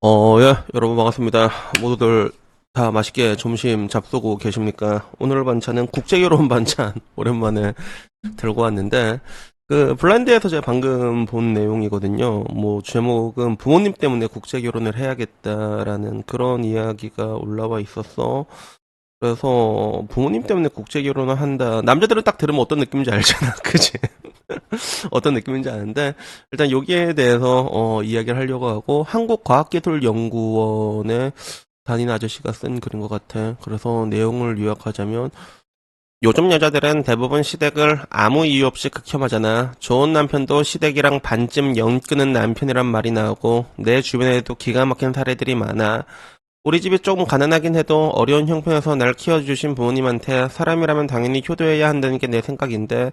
어, 예, 여러분 반갑습니다. 모두들 다 맛있게 점심 잡수고 계십니까? 오늘 반찬은 국제결혼 반찬 오랜만에 들고 왔는데 그 블라인드에서 제가 방금 본 내용이거든요. 뭐 제목은 부모님 때문에 국제결혼을 해야겠다라는 그런 이야기가 올라와 있었어. 그래서 부모님 때문에 국제 결혼을 한다. 남자들은 딱 들으면 어떤 느낌인지 알잖아. 그지? 어떤 느낌인지 아는데 일단 여기에 대해서 어, 이야기를 하려고 하고 한국과학기술연구원의 담임 아저씨가 쓴 글인 것 같아. 그래서 내용을 요약하자면 요즘 여자들은 대부분 시댁을 아무 이유 없이 극혐하잖아. 좋은 남편도 시댁이랑 반쯤 연 끄는 남편이란 말이 나오고 내 주변에도 기가 막힌 사례들이 많아. 우리 집이 조금 가난하긴 해도 어려운 형편에서 날 키워주신 부모님한테 사람이라면 당연히 효도해야 한다는 게 내 생각인데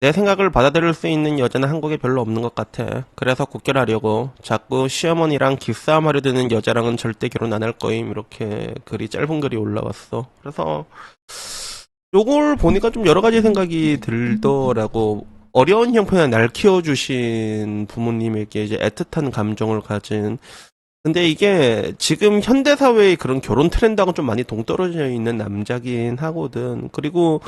내 생각을 받아들일 수 있는 여자는 한국에 별로 없는 것 같아. 그래서 국결하려고 자꾸 시어머니랑 기싸움 하려 드는 여자랑은 절대 결혼 안 할 거임. 이렇게 글이 짧은 글이 올라왔어. 그래서 요걸 보니까 좀 여러 가지 생각이 들더라고. 어려운 형편에 날 키워주신 부모님에게 이제 애틋한 감정을 가진 근데 이게 지금 현대사회의 그런 결혼 트렌드하고 좀 많이 동떨어져 있는 남자긴 하거든. 그리고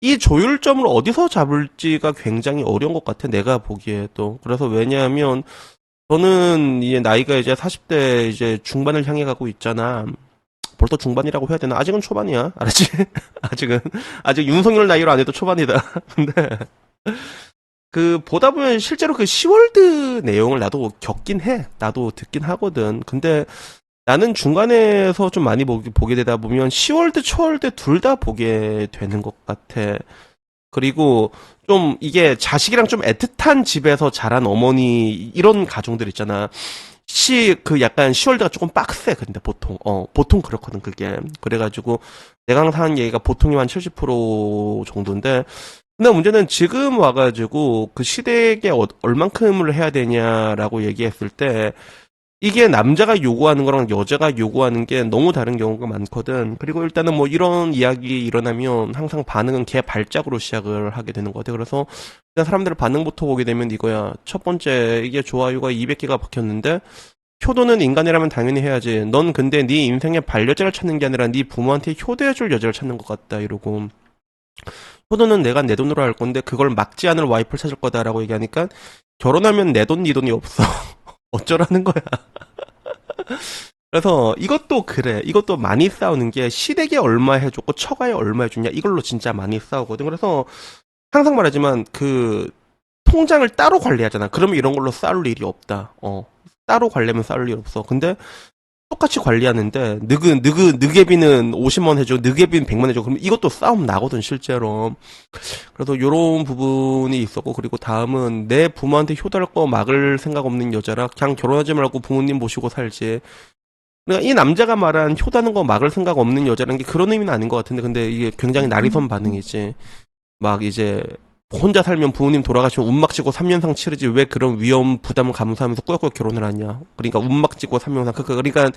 이 조율점을 어디서 잡을지가 굉장히 어려운 것 같아, 내가 보기에도. 그래서 왜냐하면, 저는 이제 나이가 이제 40대 이제 중반을 향해 가고 있잖아. 벌써 중반이라고 해야 되나? 아직은 초반이야. 알았지? 아직은. 아직 윤석열 나이로 안 해도 초반이다. 근데, 그, 보다 보면 실제로 그 시월드 내용을 나도 겪긴 해. 나도 듣긴 하거든. 근데, 나는 중간에서 좀 많이 보게, 보게 되다 보면 10월드, 초월드 둘 다 보게 되는 것 같아. 그리고 좀 이게 자식이랑 좀 애틋한 집에서 자란 어머니 이런 가정들 있잖아. 시, 그 약간 10월드가 조금 빡세. 근데 보통, 어, 보통 그렇거든, 그게. 그래가지고 내가 항상 하는 얘기가 보통이 한 70% 정도인데 근데 문제는 지금 와가지고 그 시댁에 어- 얼만큼을 해야 되냐라고 얘기했을 때 이게 남자가 요구하는 거랑 여자가 요구하는 게 너무 다른 경우가 많거든. 그리고 일단은 뭐 이런 이야기 일어나면 항상 반응은 개 발작으로 시작을 하게 되는 것 같아. 그래서 일단 사람들의 반응부터 보게 되면 이거야. 첫 번째, 이게 좋아요가 200개가 박혔는데, 효도는 인간이라면 당연히 해야지. 넌 근데 네 인생의 반려자를 찾는 게 아니라 네 부모한테 효도해줄 여자를 찾는 것 같다. 이러고. 효도는 내가 내 돈으로 할 건데 그걸 막지 않을 와이프를 찾을 거다라고 얘기하니까 결혼하면 내 돈, 네 돈이 없어. 어쩌라는 거야. 그래서 이것도 그래. 이것도 많이 싸우는 게 시댁에 얼마 해줬고 처가에 얼마 해줬냐. 이걸로 진짜 많이 싸우거든. 그래서 항상 말하지만 그 통장을 따로 관리하잖아. 그러면 이런 걸로 싸울 일이 없다. 어. 따로 관리하면 싸울 일 없어. 근데 똑같이 관리하는데 느그 느그 느개비는 50만 원 해줘. 느개비는 100만 원 해줘. 그러면 이것도 싸움 나거든, 실제로. 그래서 요런 부분이 있었고 그리고 다음은 내 부모한테 효도할 거 막을 생각 없는 여자라 그냥 결혼하지 말고 부모님 모시고 살지. 그러니까 이 남자가 말한 효다는 거 막을 생각 없는 여자라는 게 그런 의미는 아닌 것 같은데 근데 이게 굉장히 날이선 반응이지. 막 이제 혼자 살면 부모님 돌아가시면 운막지고 3년상 치르지 왜 그런 위험 부담을 감수하면서 꾸역꾸역 결혼을 하냐. 그러니까 운막지고 3년상 그 그러니까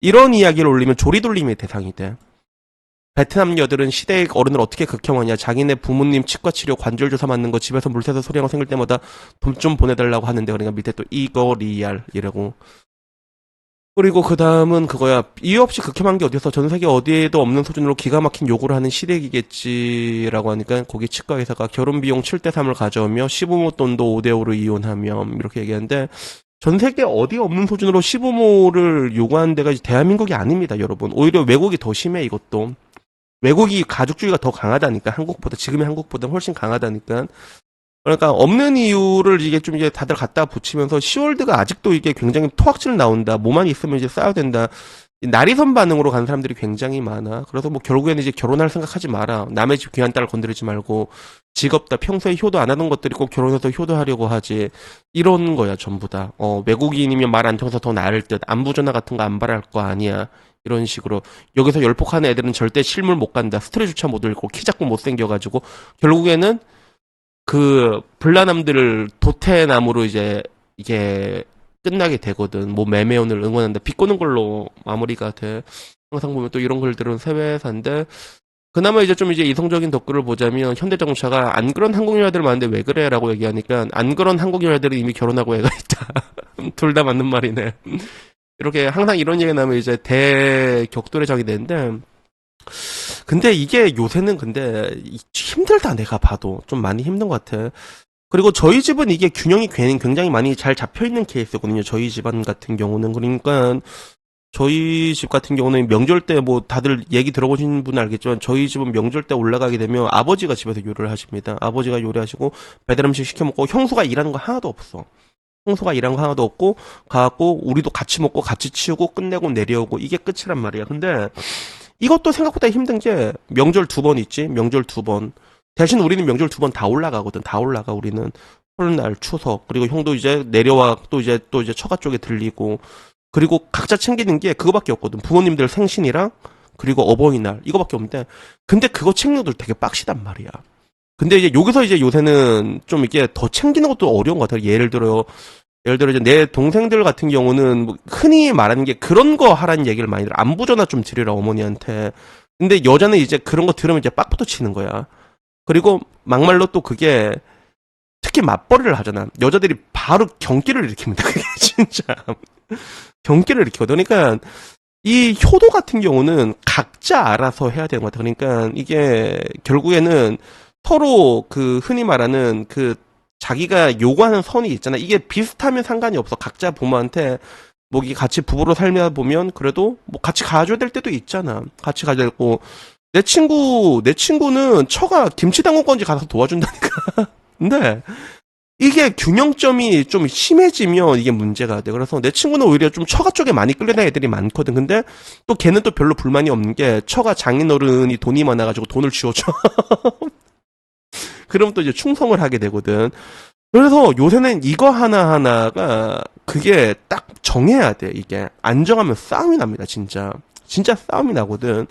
이런 이야기를 올리면 조리돌림의 대상이 돼. 베트남 여들은 시대의 어른을 어떻게 극혐하냐. 자기네 부모님 치과 치료 관절 주사 맞는 거 집에서 물 새서 소리가 생길 때마다 돈 좀 보내달라고 하는데 그러니까 밑에 또 이거 리알 이라고. 그리고 그 다음은 그거야. 이유 없이 극혐한 게 어디서 전 세계 어디에도 없는 수준으로 기가 막힌 요구를 하는 시댁이겠지라고 하니까 거기 치과 의사가 결혼 비용 7대 3을 가져오며 시부모 돈도 5대 5로 이혼하며 이렇게 얘기하는데 전 세계 어디 없는 수준으로 시부모를 요구하는 데가 대한민국이 아닙니다, 여러분. 오히려 외국이 더 심해 이것도. 외국이 가족주의가 더 강하다니까 한국보다 지금의 한국보다 훨씬 강하다니까 그러니까 없는 이유를 이게 좀 이제 다들 갖다 붙이면서 시월드가 아직도 이게 굉장히 토악질 나온다. 뭐만 있으면 이제 싸야 된다. 이 날이선 반응으로 가는 사람들이 굉장히 많아. 그래서 뭐 결국에는 이제 결혼할 생각하지 마라. 남의 집 귀한 딸 건드리지 말고 직업 다. 평소에 효도 안 하던 것들이 꼭 결혼해서 효도하려고 하지. 이런 거야 전부 다. 어, 외국인이면 말 안 통해서 더 나을 듯. 안부 전화 같은 거 안 바랄 거 아니야. 이런 식으로. 여기서 열폭하는 애들은 절대 실물 못 간다. 스트레조차 못 읽고 키 작고 못 생겨가지고 결국에는 그 불나남들을 도태남으로 이제 이게 끝나게 되거든. 뭐 매매원을 응원한다. 비꼬는 걸로 마무리가 돼. 항상 보면 또 이런 글들은 세외사인데 그나마 이제 좀 이제 이성적인 덧글을 보자면 현대정차가 안 그런 한국 여자들 많은데 왜 그래라고 얘기하니까 안 그런 한국 여자들은 이미 결혼하고 애가 있다. 둘 다 맞는 말이네. 이렇게 항상 이런 얘기 나면 이제 대격돌의 적이 되는데 근데 이게 요새는 근데 이- 힘들다 내가 봐도 좀 많이 힘든 것 같아. 그리고 저희 집은 이게 균형이 괜- 굉장히 많이 잘 잡혀 있는 케이스거든요. 저희 집안 같은 경우는 그러니까 저희 집 같은 경우는 명절 때 뭐 다들 얘기 들어보신 분은 알겠지만 저희 집은 명절 때 올라가게 되면 아버지가 집에서 요리를 하십니다. 아버지가 요리하시고 배달 음식 시켜 먹고 형수가 일하는 거 하나도 없어. 형수가 일하는 거 하나도 없고 가갖고 우리도 같이 먹고 같이 치우고 끝내고 내려오고 이게 끝이란 말이야. 근데 이것도 생각보다 힘든 게 명절 두 번 있지. 명절 두 번. 대신 우리는 명절 두 번 다 올라가거든. 다 올라가 우리는 설날, 추석 그리고 형도 이제 내려와 또 이제 또 이제 처가 쪽에 들리고 그리고 각자 챙기는 게 그거밖에 없거든. 부모님들 생신이랑 그리고 어버이날 이거밖에 없는데 근데 그거 것도 되게 빡시단 말이야. 근데 이제 여기서 이제 요새는 좀 이게 더 챙기는 것도 어려운 것 같아요. 예를 들어 예를 들어 이제 내 동생들 같은 경우는 뭐 흔히 말하는 게 그런 거 하라는 얘기를 많이 들어. 안부 전화 좀 드리라 어머니한테. 근데 여자는 이제 그런 거 들으면 이제 빡부터 치는 거야. 그리고 막말로 또 그게 특히 맞벌이를 하잖아. 여자들이 바로 경기를 일으킵니다. 그게 진짜 경기를 일으키거든. 그러니까 이 효도 같은 경우는 각자 알아서 해야 되는 것 같아. 그러니까 이게 결국에는 서로 그 흔히 말하는 그 자기가 요구하는 선이 있잖아. 이게 비슷하면 상관이 없어. 각자 부모한테 뭐 이게 같이 부부로 살다 보면 그래도 뭐 같이 가줘야 될 때도 있잖아. 같이 가줘야 되고 내 친구 내 친구는 처가 김치 담글 건지 가서 도와준다니까. 근데 이게 균형점이 좀 심해지면 이게 문제가 돼. 그래서 내 친구는 오히려 좀 처가 쪽에 많이 끌려다니는 애들이 많거든. 근데 또 걔는 또 별로 불만이 없는 게 처가 장인어른이 돈이 많아가지고 돈을 쥐어줘. 그럼 또 이제 충성을 하게 되거든. 그래서 요새는 이거 하나하나가 그게 딱 정해야 돼, 이게. 안 정하면 싸움이 납니다, 진짜. 진짜 싸움이 나거든.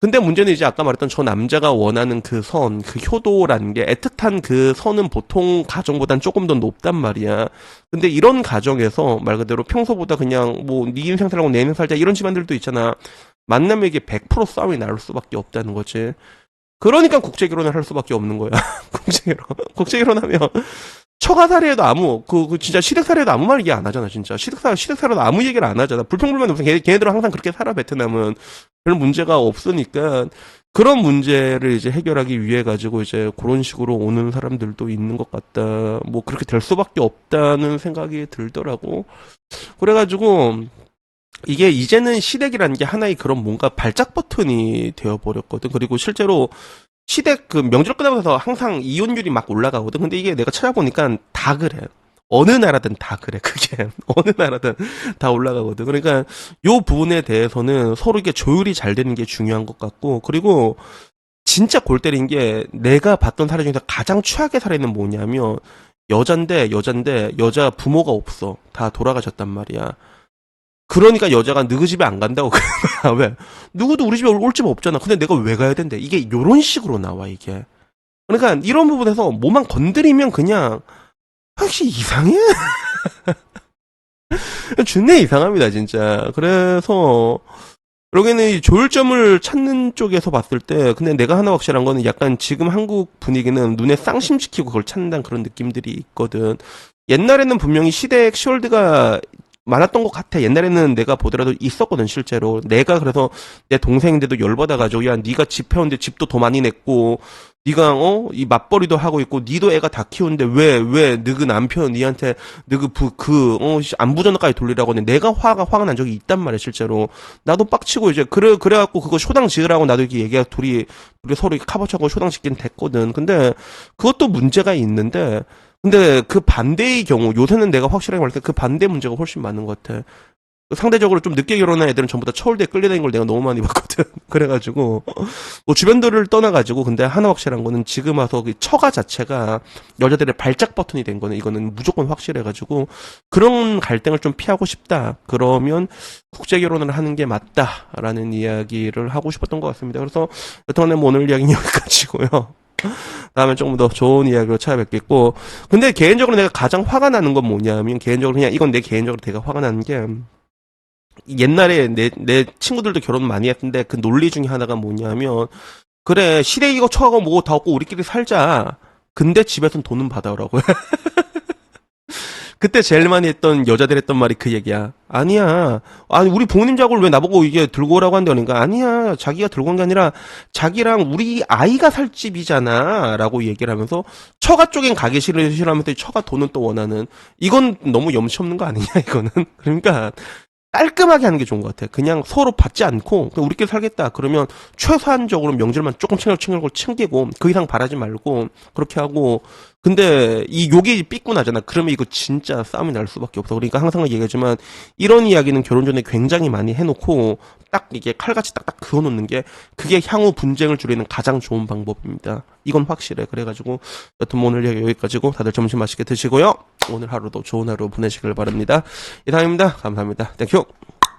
근데 문제는 이제 아까 말했던 저 남자가 원하는 그 선, 그 효도라는 게 애틋한 그 선은 보통 가정보단 조금 더 높단 말이야. 근데 이런 가정에서 말 그대로 평소보다 그냥 뭐 네 인생 살고 내 인생 살자 이런 집안들도 있잖아. 이게 100% 싸움이 날 수밖에 없다는 거지. 그러니까 국제 결혼을 할 수밖에 없는 거야. 국제 결혼. 국제 결혼하면 처가 살이에도 아무 그, 그 진짜 시댁 살이에도 아무 말 얘기 안 하잖아 진짜. 시댁 살 시댁 살이도 아무 얘기를 안 하잖아. 불평불만이 없어 걔, 걔네들은 항상 그렇게 살아 베트남은. 별 문제가 없으니까 그런 문제를 이제 해결하기 위해 가지고 이제 그런 식으로 오는 사람들도 있는 것 같다. 뭐 그렇게 될 수밖에 없다는 생각이 들더라고. 그래가지고 이게 이제는 시댁이라는 게 하나의 그런 뭔가 발작 버튼이 되어버렸거든 그리고 실제로 시댁 그 명절 끝나고 나서 항상 이혼율이 막 올라가거든. 근데 이게 내가 찾아보니까 다 그래. 어느 나라든 다 그래. 그게 어느 나라든 다 올라가거든. 그러니까 요 부분에 대해서는 서로 이게 조율이 잘 되는 게 중요한 것 같고 그리고 진짜 골 때린 게 내가 봤던 사례 중에서 가장 최악의 사례는 뭐냐면 여잔데 여잔데 여자 부모가 없어. 다 돌아가셨단 말이야. 그러니까 여자가 너희 집에 안 간다고. 왜? 누구도 우리 집에 올 집 없잖아. 근데 내가 왜 가야 된대? 이게 요런 식으로 나와, 이게. 그러니까 이런 부분에서 뭐만 건드리면 그냥 혹시 이상해? 준내 이상합니다, 진짜. 그래서 여기는 이 조율점을 찾는 쪽에서 봤을 때 근데 내가 하나 확실한 거는 약간 지금 한국 분위기는 눈에 쌍심시키고 그걸 찾는다는 그런 느낌들이 있거든. 옛날에는 분명히 시댁 시월드가 많았던 것 같아. 옛날에는 내가 보더라도 있었거든 실제로. 내가 그래서 내 동생인데도 열받아가지고 야 네가 집 해오는데 집도 더 많이 냈고 네가 어 이 맞벌이도 하고 있고 니도 애가 다 키우는데 왜 왜 너그 남편 니한테 너그 그어 안부전화까지 돌리라고 하는데 내가 화가 화가 난 적이 있단 말이야 실제로. 나도 빡치고 이제 그래 그래갖고 그거 쇼당 지으라고 나도 이렇게 얘기가 둘이 우리 서로 이렇게 카버쳐고 쇼당 짓긴 됐거든. 근데 그것도 문제가 있는데 근데 그 반대의 경우 요새는 내가 확실하게 말할 때 그 반대 문제가 훨씬 많은 것 같아. 상대적으로 좀 늦게 결혼한 애들은 전부 다 서울대에 끌려다니는 걸 내가 너무 많이 봤거든. 그래가지고 뭐 주변들을 떠나가지고 근데 하나 확실한 거는 지금 와서 그 처가 자체가 여자들의 발작 버튼이 된 거는 이거는 무조건 확실해가지고 그런 갈등을 좀 피하고 싶다. 그러면 국제 결혼을 하는 게 맞다라는 이야기를 하고 싶었던 것 같습니다. 그래서 여튼간에 뭐 오늘 이야기는 여기까지고요. 다음에 조금 더 좋은 이야기로 찾아뵙겠고. 근데 개인적으로 내가 가장 화가 나는 건 뭐냐면 개인적으로 그냥 이건 내 개인적으로 되게 화가 나는 게 옛날에 내, 내 친구들도 결혼 많이 했는데 그 논리 중에 하나가 뭐냐면 그래 시댁 이거 처하고 뭐고 다 없고 우리끼리 살자. 근데 집에선 돈은 받아오라고 그때 제일 많이 했던 여자들 했던 말이 그 얘기야. 아니야. 아니, 우리 부모님 작업을 왜 나보고 이게 들고 오라고 한다니까. 아니야. 자기가 들고 온 게 아니라 자기랑 우리 아이가 살 집이잖아. 라고 얘기를 하면서 처가 쪽엔 가기 싫어하면서 처가 돈은 또 원하는. 이건 너무 염치 없는 거 아니냐, 이거는. 그러니까 깔끔하게 하는 게 좋은 것 같아. 그냥 서로 받지 않고 우리끼리 살겠다. 그러면 최소한적으로 명절만 조금 챙겨 챙길 걸 챙기고 그 이상 바라지 말고 그렇게 하고 근데 이 욕이 삐꾸 나잖아. 그러면 이거 진짜 싸움이 날 수밖에 없어. 그러니까 항상 얘기하지만 이런 이야기는 결혼 전에 굉장히 많이 해놓고 딱 이게 칼같이 딱딱 그어놓는 게 그게 향후 분쟁을 줄이는 가장 좋은 방법입니다. 이건 확실해. 그래가지고 여튼 뭐 오늘 여기까지고 다들 점심 맛있게 드시고요. 오늘 하루도 좋은 하루 보내시길 바랍니다. 이상입니다. 감사합니다. 땡큐.